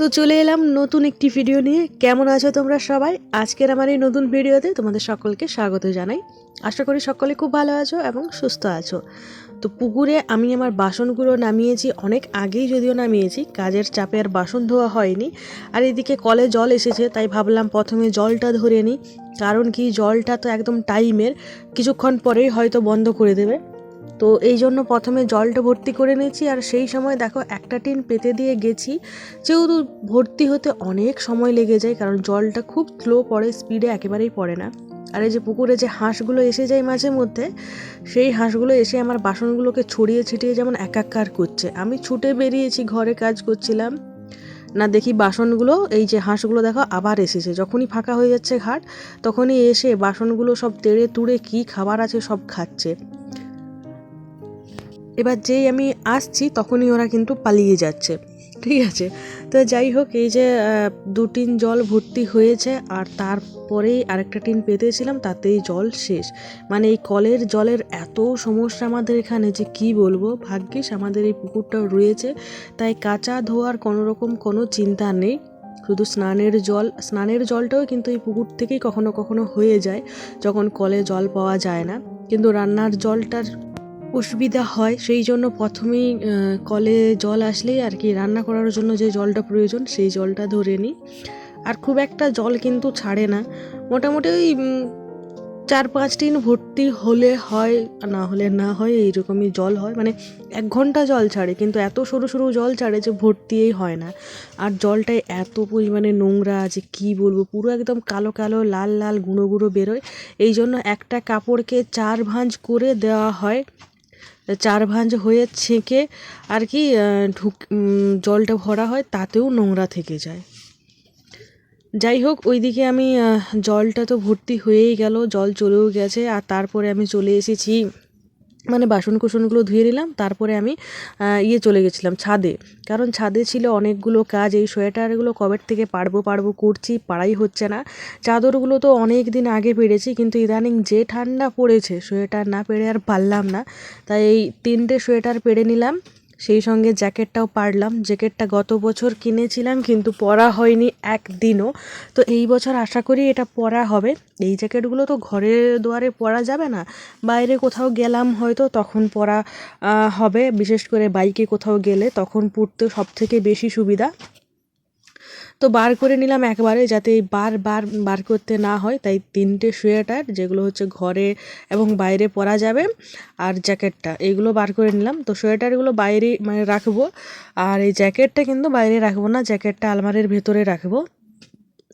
তো চলে এলাম নতুন একটি ভিডিও নিয়ে। কেমন আছো তোমরা সবাই? আজকের আমার এই নতুন ভিডিওতে তোমাদের সকলকে স্বাগত জানাই। আশা করি সকলে খুব ভালো আছো এবং সুস্থ আছো। তো পুকুরে আমি আমার বাসনগুলো নামিয়েছি, অনেক আগেই যদিও নামিয়েছি, কাজের চাপে আর বাসন ধোয়া হয়নি। আর এদিকে কলে জল এসেছে, তাই ভাবলাম প্রথমে জলটা ধরে নিই, কারণ কি জলটা তো একদম টাইমের কিছুক্ষণ পরেই হয়তো বন্ধ করে দেবে। তো এই জন্য প্রথমে জলটা ভর্তি করে নিয়েছি, আর সেই সময় দেখো একটা টিন পেতে দিয়ে গেছি। যেহেতু ভর্তি হতে অনেক সময় লেগে যায়, কারণ জলটা খুব স্লো পড়ে, স্পিডে একেবারেই পড়ে না। আর এই যে পুকুরে যে হাঁসগুলো এসে যায় মাঝে মধ্যে, সেই হাঁসগুলো এসে আমার বাসনগুলোকে ছড়িয়ে ছিটিয়ে যেমন একাকার করছে। আমি ছুটে বেরিয়েছি, ঘরে কাজ করছিলাম। না দেখি বাসনগুলো, এই যে হাঁসগুলো দেখো আবার এসেছে। যখনই ফাঁকা হয়ে যাচ্ছে ঘাট, তখনই এসে বাসনগুলো সব তেড়ে তুড়ে কি খাবার আছে সব খাচ্ছে। এবার যেই আমি আসছি, তখনই ওরা কিন্তু পালিয়ে যাচ্ছে। ঠিক আছে? তো যাই হোক, এই যে দু টিন জল ভর্তি হয়েছে, আর তারপরেই আরেকটা টিন পেতেছিলাম, তাতেই জল শেষ। মানে এই কলের জলের এত সমস্যা আমাদের এখানে যে কি বলব? ভাগ্যিস আমাদের এই পুকুরটাও রয়েছে, তাই কাঁচা ধোয়ার কোনো রকম কোনো চিন্তা নেই। শুধু স্নানের জল, স্নানের জলটাও কিন্তু এই পুকুর থেকেই কখনো কখনো হয়ে যায়, যখন কলে জল পাওয়া যায় না। কিন্তু রান্নার জলটার অসুবিধা হয়, সেই জন্য প্রথমেই কলে জল আসলেই আর কি রান্না করার জন্য যে জলটা প্রয়োজন, সেই জলটা ধরে নিই। আর খুব একটা জল কিন্তু ছাড়ে না। মোটামুটি ওই চার পাঁচ দিন ভর্তি হলে হয়, না হলে না হয়, এইরকমই জল হয়। মানে এক ঘণ্টা জল ছাড়ে, কিন্তু এত সরু সরু জল ছাড়ে যে ভর্তিই হয় না। আর জলটায় এত পরিমাণে নোংরা আছে, কি বলব? পুরো একদম কালো কালো, লাল লাল গুঁড়ো গুঁড়ো বেরোয়। এই জন্য একটা কাপড়কে চার ভাঁজ করে দেওয়া হয়। চার ভাঁজ হয়ে ছেঁকে আর কি ঢুক জলটা ভরা হয়, তাতেও নোংরা থেকে যায়। যাই হোক, ওইদিকে আমি জলটা তো ভর্তি হয়েই গেল, জল চলেও গেছে, আর তারপরে আমি চলে এসেছি মানে বাসন কুসনগুলো ধুয়ে নিলাম, তারপরে আমি ইয়ে চলে গেছিলাম ছাদে। কারণ ছাদে ছিল অনেকগুলো কাজ, এই সোয়েটারগুলো কবের থেকে পারব পারব, করছি, পাড়াই হচ্ছে না। চাদরগুলো তো অনেক দিন আগে পেরেছি, কিন্তু ইদানিং যে ঠান্ডা পড়েছে, সোয়েটার না পেরে আর পারলাম না। তাই এই তিনটে সোয়েটার পেরে নিলাম। সেই সঙ্গে জ্যাকেটটাও পারলাম। জ্যাকেটটা গত বছর কিনেছিলাম, কিন্তু পরা হয়নি একদিনও। তো এই বছর আশা করি এটা পরা হবে। এই জ্যাকেটগুলো তো ঘরে দুয়ারে পরা যাবে না। বাইরে কোথাও গেলাম হয়তো তখন পরা হবে। বিশেষ করে বাইকে কোথাও গেলে তখন পরতে সবথেকে বেশি সুবিধা। তো বার করে নিলাম একবারে যাতে এই বার বার বার করতে না হয়। তাই তিনটে সোয়েটার, যেগুলো হচ্ছে ঘরে এবং বাইরে পরা যাবে, আর জ্যাকেটটা, এগুলো বার করে নিলাম। তো সোয়েটারগুলো বাইরে মানে রাখব, আর এই জ্যাকেটটা কিন্তু বাইরে রাখব না, জ্যাকেটটা আলমারির ভেতরে রাখব।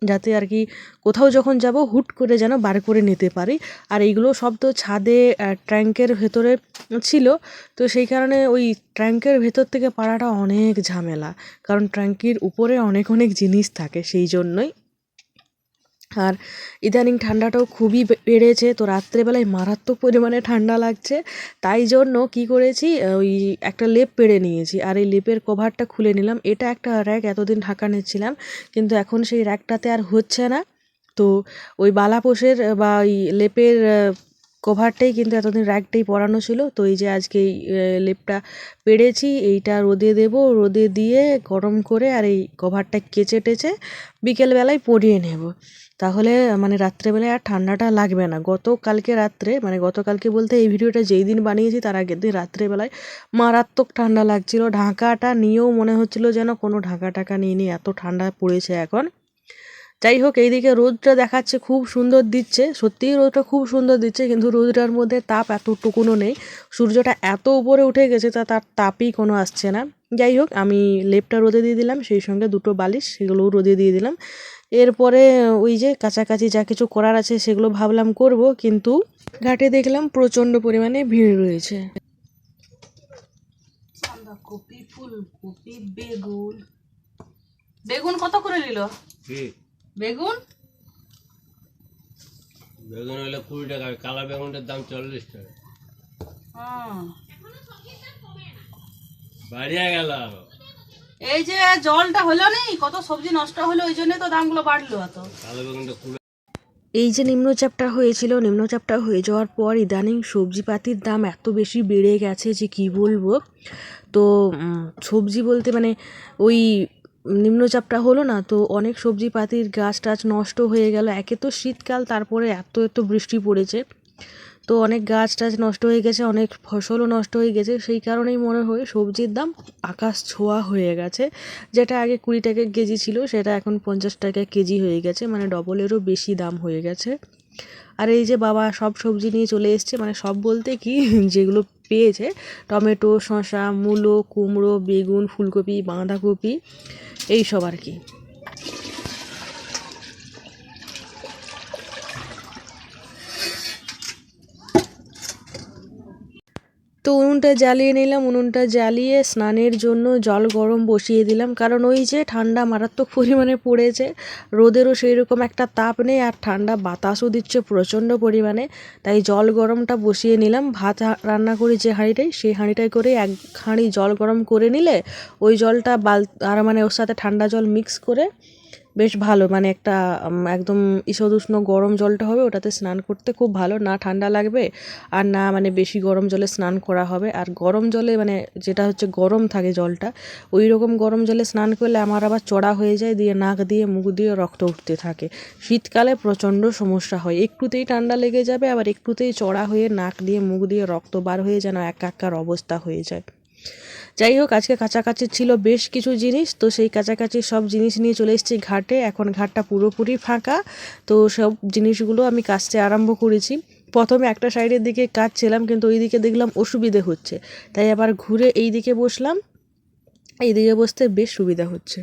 যাতে আর কি কোথাও যখন যাব হুট করে যেন বার করে নিতে পারি। আর এইগুলো সব তো ছাদে ট্যাঙ্কের ভেতরে ছিল। তো সেই কারণে ওই ট্যাঙ্কের ভেতর থেকে পাড়াটা অনেক ঝামেলা। কারণ ট্যাঙ্কির উপরে অনেক অনেক জিনিস থাকে সেই জন্যই। আর ইদানিং ঠান্ডাটাও খুবই বেড়েছে, তো রাত্রেবেলায় মারাত্মক পরিমাণে ঠান্ডা লাগছে। তাই জন্য কি করেছি ওই একটা লেপ পেড়ে নিয়েছি, আর এই লেপের কভারটা খুলে নিলাম। এটা একটা র্যাক, এতদিন ঢাকা নিচ্ছিলাম, কিন্তু এখন সেই র্যাকটাতে আর হচ্ছে না। তো ওই বালাপোষের বা ওই লেপের কভারটাই কিন্তু এতদিন র্যাকটাই পরানো ছিল। তো এই যে আজকে এই লেপটা পেড়েছি এইটা রোদে দেব, রোদে দিয়ে গরম করে আর এই কভারটা কেচে টেচে বিকেলবেলায় পরিয়ে নেব। তাহলে মানে রাত্রেবেলায় আর ঠান্ডাটা লাগবে না। গতকালকে রাত্রে মানে গতকালকে বলতে এই ভিডিওটা যেই দিন বানিয়েছি, তার আগের দিন রাত্রেবেলায় মারাত্মক ঠান্ডা লাগছিল। ঢাকাটা নিয়েও মনে হচ্ছিল যেন কোনো ঢাকা টাকা নিয়ে এত ঠান্ডা পড়েছে এখন। যাই হোক এইদিকে রোদটা দেখাচ্ছে খুব সুন্দর দিচ্ছে। সত্যিই রোদটা খুব সুন্দর দিচ্ছে কিন্তু রোদটার মধ্যে তাপ এতটুকুনও নেই। সূর্যটা এত উপরে উঠে গেছে তা তার তাপই কোনো আসছে না। যাই হোক আমি লেপটা রোদে দিয়ে দিলাম সেই সঙ্গে দুটো বালিশ সেগুলোও রোদে দিয়ে দিলাম। এরপরে ওই যে কাছাকাছি যা কিছু করার আছে সেগুলো ভাবলাম করব কিন্তু ঘাটে দেখলাম প্রচণ্ড পরিমাণে ভিড় রয়েছে। ফুলকপি বেগুন। বেগুন কত করে নিল? বেগুন? বেগুন হইলে কুড়ি টাকা কালা বেগুনটার দাম চল্লিশ টাকা। বাড়িয়া গেল আরও। এই যে জলটা হলো নেই কত সবজি নষ্ট হলো ওই জন্য তো দামগুলো বাড়লো এত। কালো বেগুনটা কুড়ি এই যে নিম্নচাপটা হয়েছিল নিম্নচাপটা হয়ে যাওয়ার পর ইদানিং সবজিপাতির দাম এত বেশি বেড়ে গেছে যে কি বলব? তো সবজি বলতে মানে ওই নিম্নচাপটা হলো না, তো অনেক সবজি পাতির গাছ টাছ নষ্ট হয়ে গেল। একে তো শীতকাল, তারপরে এত এত বৃষ্টি পড়েছে। তো অনেক গাছ টাছ নষ্ট হয়ে গেছে, অনেক ফসলও নষ্ট হয়ে গেছে। সেই কারণেই মনে হয় সবজির দাম আকাশ ছোঁয়া হয়ে গেছে। যেটা আগে কুড়ি টাকা কেজি ছিল, সেটা এখন পঞ্চাশ টাকা কেজি হয়ে গেছে মানে ডবলেরও বেশি দাম হয়ে গেছে। আর এই যে বাবা সব সবজি নিয়ে চলে এসছে মানে সব বলতে কি, যেগুলো পেয়েছে। টমেটো শসা মূলো কুমড়ো বেগুন ফুলকপি বাঁধাকপি এই সব আর কি। তো উনুনটা জ্বালিয়ে নিলাম, উনুনটা জ্বালিয়ে স্নানের জন্য জল গরম বসিয়ে দিলাম। কারণ ওই যে ঠান্ডা মারাত্মক পরিমাণে পড়েছে, রোদেরও সেই রকম একটা তাপ নেই আর ঠান্ডা বাতাসও দিচ্ছে প্রচণ্ড পরিমাণে। তাই জল গরমটা বসিয়ে নিলাম। ভাত রান্না করি যে হাঁড়িটাই, সেই হাঁড়িটাই করে এক হাঁড়ি জল গরম করে নিলে ওই জলটা বাল, আর মানে ওর সাথে ঠান্ডা জল মিক্স করে বেশ ভালো মানে একটা একদম ঈষদুষ্ণ গরম জলটা হবে, ওটাতে স্নান করতে খুব ভালো, না ঠান্ডা লাগবে আর না মানে বেশি গরম জলে স্নান করা হবে। আর গরম জলে মানে যেটা হচ্ছে গরম থাকে জলটা, ওই রকম গরম জলে স্নান করলে আমার আবার চড়া হয়ে যায়, দিয়ে নাক দিয়ে, মুখ দিয়ে রক্ত উঠতে থাকে। শীতকালে প্রচণ্ড সমস্যা হয়, একটুতেই ঠান্ডা লেগে যাবে, আবার একটুতেই চড়া হয়ে নাক দিয়ে, মুখ দিয়ে রক্ত বার হয়ে যেন একাকার অবস্থা হয়ে যায়। যাই হোক আজকে কাছাকাছি ছিল বেশ কিছু জিনিস, তো সেই কাছাকাছি সব জিনিস নিয়ে চলে এসেছি ঘাটে। এখন ঘাটটা পুরোপুরি ফাঁকা, তো সব জিনিসগুলো আমি কাচতে আরম্ভ করেছি। প্রথমে একটা সাইডের দিকে কাজ ছিলাম কিন্তু ওই দিকে দেখলাম অসুবিধে হচ্ছে। তাই আবার ঘুরে এই দিকে বসলাম। এই দিকে বসতে বেশ সুবিধা হচ্ছে।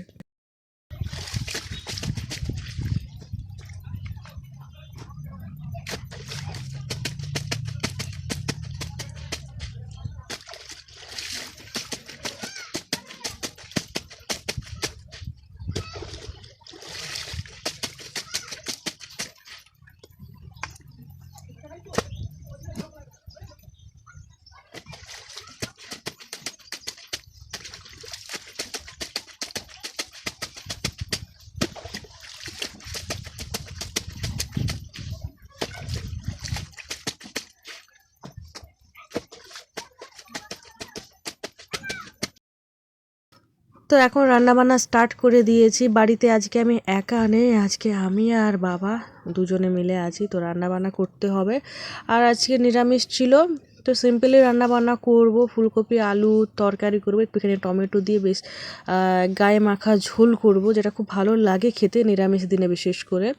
তো এখন রান্নাবান্না স্টার্ট করে দিয়েছি। বাড়িতে আজকে আমি একা নেই, আজকে আমি আর বাবা দুজনে মিলে আছি, তো রান্নাবান্না করতে হবে। আর আজকে নিরামিষ ছিল, তো সিম্পলি রান্নাবান্না করব। ফুলকপি, আলু, তরকারি করব, একটুখানি টমেটো দিয়ে বেশ গায়ে মাখা ঝোল করব, যেটা খুব ভালো লাগে খেতে নিরামিষ দিনে বিশেষ করে।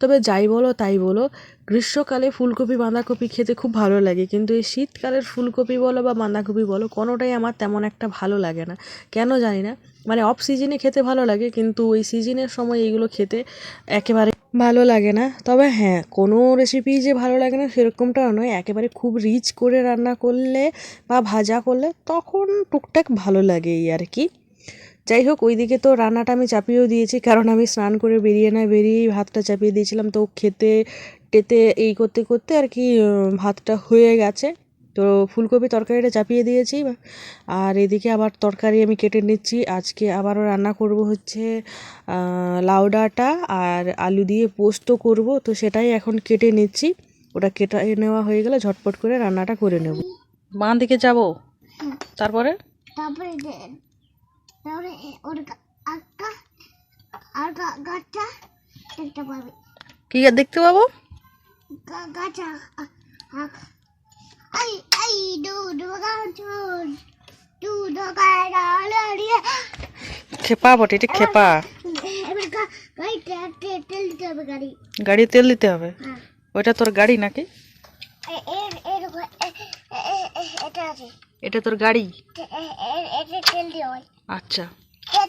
তবে যাই বলো তাই বলো, গ্রীষ্মকালে ফুলকপি, বাঁধাকপি খেতে খুব ভালো লাগে। কিন্তু এই শীতকালের ফুলকপি বলো বা বাঁধাকপি বলো, কোনোটাই আমার তেমন একটা ভালো লাগে না। কেন জানি না? মানে অফ সিজনে খেতে ভালো লাগে, কিন্তু ওই সিজনের সময় এইগুলো খেতে একেবারে ভালো লাগে না। তবে হ্যাঁ কোনো রেসিপি যে ভালো লাগে না সেরকমটাও নয়। একেবারে খুব রিচ করে রান্না করলে বা ভাজা করলে তখন টুকটাক ভালো লাগে এই আর কি। যাই হোক ওইদিকে তো রান্নাটা আমি চাপিয়েও দিয়েছি কারণ আমি স্নান করে বেরিয়ে না বেরিয়েই ভাতটা চাপিয়ে দিয়েছিলাম। তো খেতে টেতে এই করতে করতে আর কি ভাতটা হয়ে গেছে। তো ফুলকপি তরকারিটা চাপিয়ে দিয়েছি। আর এদিকে আবার তরকারি আমি কেটে নিচ্ছি। আজকে আবারও রান্না করব হচ্ছে লাউ ডাঁটা আর আলু দিয়ে পোস্ত করব। তো সেটাই এখন কেটে নিচ্ছি। ওটা কেটে নেওয়া হয়ে গেলে ঝটপট করে রান্নাটা করে নেব। বাঁ দিকে যাব? তারপরে? তারপরে এ- ওর আটটা আর গাছটা দেখতে পাবে। কি দেখতে পাবো? গা- গাছটা আ- আ- আই আই দু দু গাছ দু দু গাড়ি খেপা বটে এটা খেপা। গাড়ি। তেল দিতে হবে? হ্যাঁ। ওইটা তোর গাড়ি নাকি? এটা আছে। এটা তোর গাড়ি? তেল দিয়ে হয়। আচ্ছা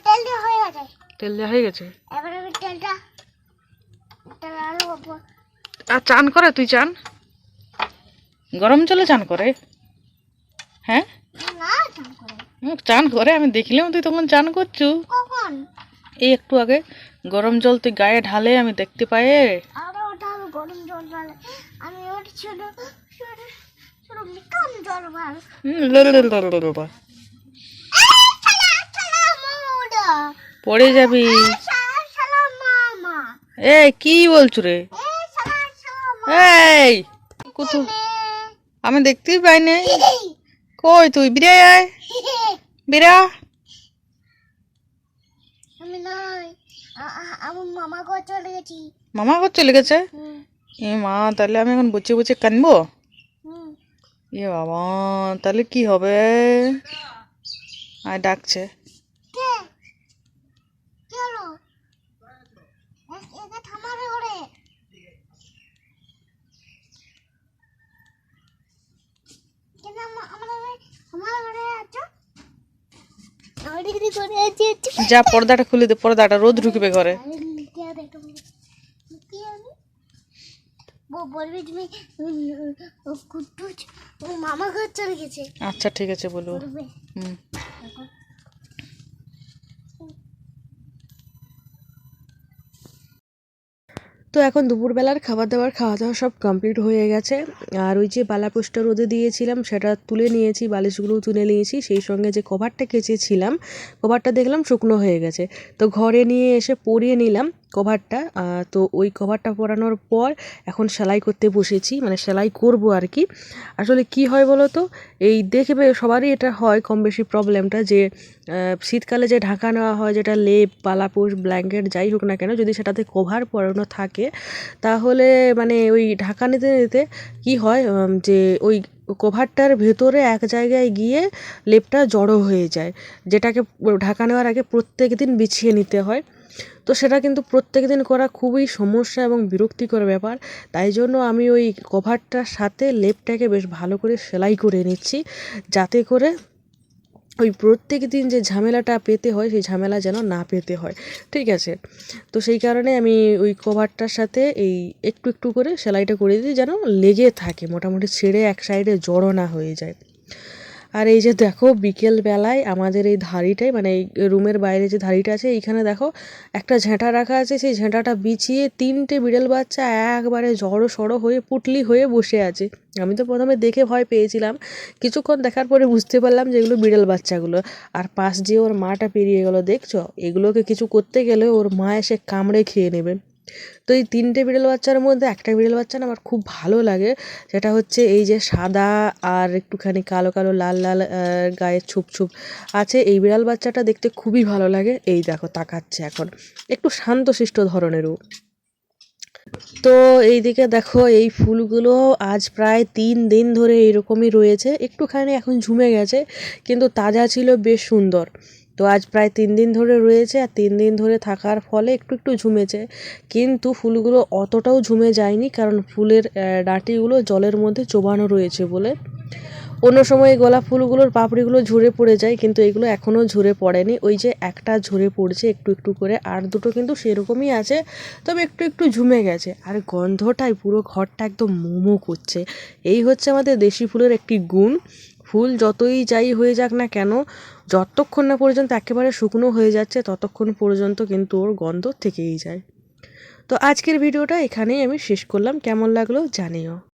তেল দিয়ে হয়ে গেছে তেল দেওয়া হয়ে গেছে এবার আমি তেলটা আর চান করে তুই চান গরম জলে চান করে হ্যাঁ চান করে আমি দেখলাম তুই তখন চান করছু এই একটু আগে গরম জল তুই গায়ে ঢালে আমি দেখতে পাই আমি গরম জল ঢালে আমি ওটা ছোট ছোট ছোট মিকাম জল ভালো পড়ে যাবি। এই কি বলছো রে? এই আমি দেখতেই পাই নাই কই তুই? বিরে আয়। বিরা। মামা ঘর চলে গেছি। এ মা তাহলে আমি এখন বসে বসে কানবো? এ বাবা তাহলে কি হবে? আর ডাকছে কে কি হলো এ- একে থামাবে করে কেন আমা- আমরা ঘরে- আমার ঘরে আছো আমার দিকে করে আছি আছি যা পর্দাটা খুলে দে পর্দাটা রোদ ঢুকবে ঘরে। আচ্ছা ঠিক আছে বলবে। হুম। তো এখন দুপুরবেলার খাবার দাবার খাওয়া দাওয়া সব কমপ্লিট হয়ে গেছে। আর ওই যে বালাপোস্টটা রোদে দিয়েছিলাম, সেটা তুলে নিয়েছি, বালিশগুলোও তুলে নিয়েছি। সেই সঙ্গে যে কভারটা কেচেছিলাম, কভারটা দেখলাম শুকনো হয়ে গেছে। তো ঘরে নিয়ে এসে পরিয়ে নিলাম। কভারটা তো ওই কভারটা পরানোর পর এখন সেলাই করতে বসেছি মানে সেলাই করব আর কি। আসলে কি হয় বলো তো এই দেখবে সবারই এটা হয় কম বেশি প্রবলেমটা যে শীতকালে যে ঢাকা নেওয়া হয়, যেটা লেপ পালাপোষ ব্ল্যাঙ্কেট যাই হোক না কেন, যদি সেটাতে কভার পরানো থাকে, তাহলে মানে ওই ঢাকা নিতে নিতে কি হয় যে ওই কভারটার ভেতরে এক জায়গায় গিয়ে লেপটা জড়ো হয়ে যায়, যেটাকে ঢাকা নেওয়ার আগে প্রত্যেক দিন বিছিয়ে নিতে হয়। তো সেটা কিন্তু প্রত্যেক দিন করা খুবই সমস্যা এবং বিরক্তিকর ব্যাপার। তাই জন্য আমি ওই কভারটার সাথে লেপটাকে বেশ ভালো করে সেলাই করে নিচ্ছি, যাতে করে ওই প্রত্যেক দিন যে ঝামেলাটা পেতে হয়, সেই ঝামেলা যেন না পেতে হয়। ঠিক আছে? তো সেই কারণে আমি ওই কভারটার সাথে এই একটু একটু করে সেলাইটা করে দিই, যেন লেগে থাকে, মোটামুটি ছেড়ে এক সাইডে জড়ো না হয়ে যায়। আর এই যে দেখো, বিকেল বেলায় আমাদের এই ধারিটাই মানে এই রুমের বাইরে যে ধারিটা আছে, এইখানে দেখো একটা ঝেঁটা রাখা আছে, সেই ঝেঁটাটা বিছিয়ে তিনটে বিড়াল বাচ্চা একবারে জড়ো সড়ো হয়ে, পুটলি হয়ে বসে আছে। আমি তো প্রথমে দেখে ভয় পেয়েছিলাম, কিছুক্ষণ দেখার পরে বুঝতে পারলাম যে এগুলো বিড়াল বাচ্চাগুলো। আর পাশ দিয়ে ওর মাটা পেরিয়ে গেলো, দেখছ? এগুলোকে কিছু করতে গেলে ওর মা এসে কামড়ে খেয়ে নেবে। তো এই তিনটে বিড়াল বাচ্চার মধ্যে একটা বিড়াল বাচ্চা না আমার খুব ভালো লাগে। সেটা হচ্ছে এই যে সাদা আর একটুখানি কালো কালো লাল লাল গায়ের ছুপ ছুপ আছে। এই বিড়াল বাচ্চাটা দেখতে খুবই ভালো লাগে। এই দেখো তাকাচ্ছে এখন। একটু শান্তশিষ্ট ধরনেরও। তো এইদিকে দেখো এই ফুলগুলো আজ প্রায় তিন দিন ধরে এরকমই রয়েছে। একটুখানি এখন ঝুমে গেছে, কিন্তু তাজা ছিল বেশ সুন্দর। তো আজ প্রায় তিন দিন ধরে রয়েছে আর তিন দিন ধরে থাকার ফলে একটু একটু ঝুমেছে। কিন্তু ফুলগুলো অতটাও ঝুমে যায়নি কারণ ফুলের ডাঁটিগুলো জলের মধ্যে চোবানো রয়েছে বলে। অন্য সময় এই গোলাপ ফুলগুলোর পাপড়িগুলো ঝরে পড়ে যায় কিন্তু এগুলো এখনও ঝরে পড়েনি। ওই যে একটা ঝরে পড়ছে একটু একটু করে, আর দুটো কিন্তু সেরকমই আছে, তবে একটু একটু ঝুমে গেছে। আর গন্ধটাই পুরো ঘরটা একদম মোমো করছে। এই হচ্ছে আমাদের দেশি ফুলের একটি গুণ। ফুল যতই যাই হয়ে যাক না কেন, যতক্ষণ না পর্যন্ত একেবারে শুকনো হয়ে যাচ্ছে, ততক্ষণ পর্যন্ত কিন্তু ওর গন্ধ থেকেই যায়। তো আজকের ভিডিওটা এখানেই আমি শেষ করলাম। কেমন লাগল জানিও।